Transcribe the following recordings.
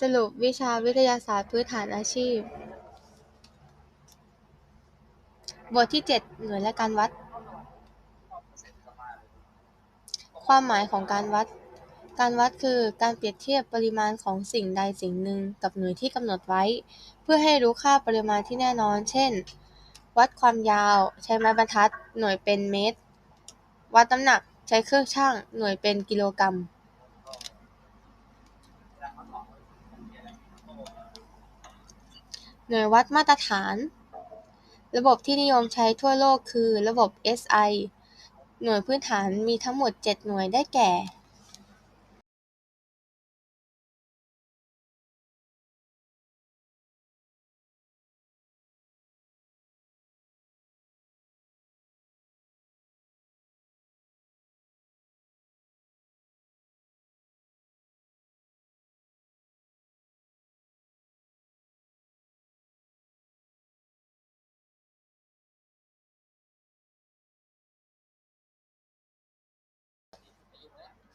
สรุปวิชาวิทยาศาสตร์พื้นฐานอาชีพ บทที่ 7 หน่วยและการวัด ความหมายของการวัด การวัดคือการเปรียบเทียบปริมาณของสิ่งใดสิ่งหนึ่งกับหน่วยที่กำหนดไว้ เพื่อให้รู้ค่าปริมาณที่แน่นอน เช่น วัดความยาวใช้ไม้บรรทัด หน่วยเป็นเมตร วัดน้ำหนักใช้เครื่องชั่งหน่วยเป็นกิโลกรัม หน่วยวัดมาตรฐาน ระบบที่นิยมใช้ทั่วโลกคือระบบ SI หน่วยพื้นฐานมีทั้งหมด 7 หน่วยได้แก่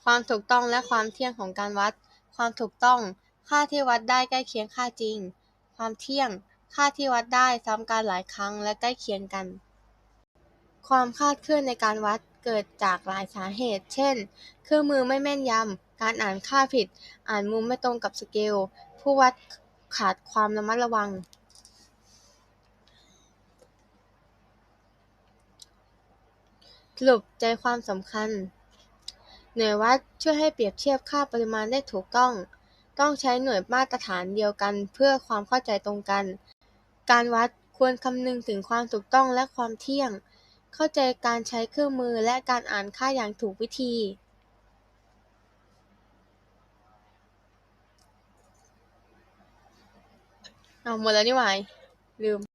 ความถูกต้องและความเที่ยงของการวัด ความถูกต้อง ค่าที่วัดได้ใกล้เคียงค่าจริง ความเที่ยง ค่าที่วัดได้ซ้ำกันหลายครั้งและใกล้เคียงกัน ความคลาดเคลื่อนในการวัดเกิดจากหลายสาเหตุ เช่น เครื่องมือไม่แม่นยำ การอ่านค่าผิด อ่านมุมไม่ตรงกับสเกล ผู้วัดขาดความระมัดระวัง สรุปใจความสำคัญ หน่วยวัดช่วยให้เปรียบเทียบค่าปริมาณได้ถูกต้อง ต้องใช้หน่วยมาตรฐานเดียวกันเพื่อความเข้าใจตรงกัน การวัดควรคำนึงถึงความถูกต้องและความเที่ยง เข้าใจการใช้เครื่องมือและการอ่านค่าอย่างถูกวิธีเอาหมดแล้วนี่หว่าลืม